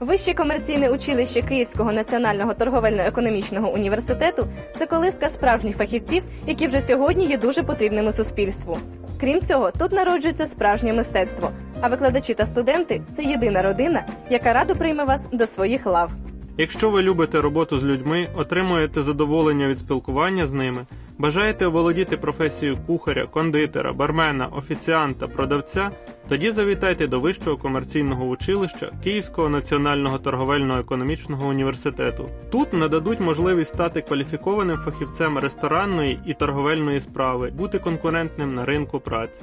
Вище комерційне училище Київського національного торговельно-економічного університету це колиска справжніх фахівців, які вже сьогодні є дуже потрібними суспільству. Крім цього, тут народжується справжнє мистецтво. А викладачі та студенти це єдина родина, яка радо прийме вас до своїх лав. Якщо ви любите роботу з людьми, отримуєте задоволення від спілкування з ними, бажаєте оволодіти професією кухаря, кондитера, бармена, офіціанта, продавця, тоді завітайте до Вищого комерційного училища Київського національного торговельно-економічного університету. Тут нададуть можливість стати кваліфікованим фахівцем ресторанної і торговельної справи, бути конкурентним на ринку праці.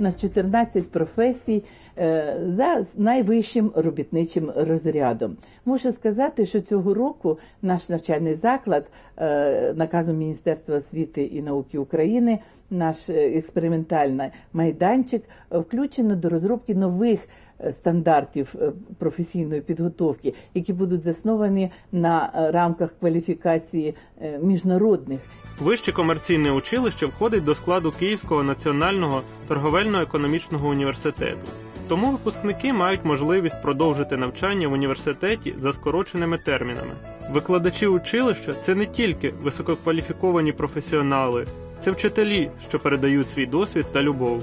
У нас 14 професій е, за найвищим робітничим розрядом. Мушу сказати, що цього року наш навчальний заклад наказу наказом Міністерства освіти і науки України, наш е, експериментальний майданчик е, включено до розробки нових е, стандартів е, професійної підготовки, які будуть засновані на е, рамках кваліфікації е, міжнародних Вище комерційне училище входить до складу Київського національного торговельно-економічного університету. Тому випускники мають можливість продовжити навчання в університеті за скороченими термінами. Викладачі училища це не тільки висококваліфіковані професіонали, це вчителі, що передають свій досвід та любов.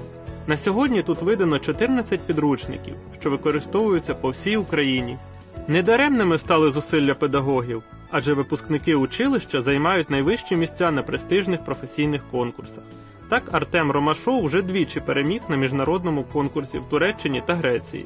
На сьогодні тут видано 14 підручників, що використовуються по всій Україні. Недаремними стали зусилля педагогів, адже випускники училища займають найвищі місця на престижних професійних конкурсах. Так Артем Ромашов вже двічі переміг на міжнародному конкурсі в Туреччині та Греції.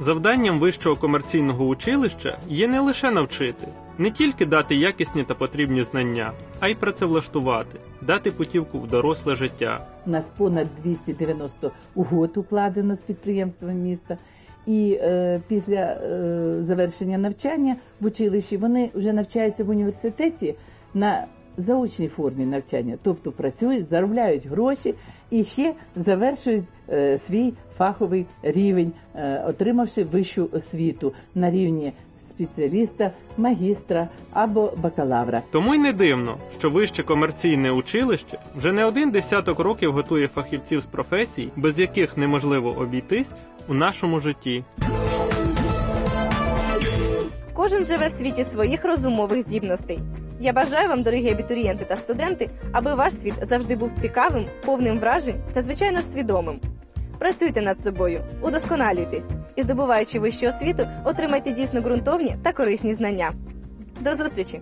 Завданням вищого комерційного училища є не лише навчити, не тільки дати якісні та потрібні знання, а й працевлаштувати, дати путівку в доросле життя. У нас понад 290 угод укладено з підприємствами міста. І е, після е, завершення навчання в училищі вони вже навчаються в університеті на заочній формі навчання, тобто працюють, заробляють гроші і ще завершують е, свій фаховий рівень, е, отримавши вищу освіту на рівні спеціаліста, магістра або бакалавра. Тому й не дивно, що вище комерційне училище вже не один десяток років готує фахівців з професій, без яких неможливо обійтись у нашому житті. Кожен живе в світі своїх розумових здібностей. Я бажаю вам, дорогі абітурієнти та студенти, аби ваш світ завжди був цікавим, повним вражень та, звичайно ж, свідомим. Працюйте над собою, удосконалюйтесь і, здобуваючи вищу освіту, отримайте дійсно ґрунтовні та корисні знання. До зустрічі!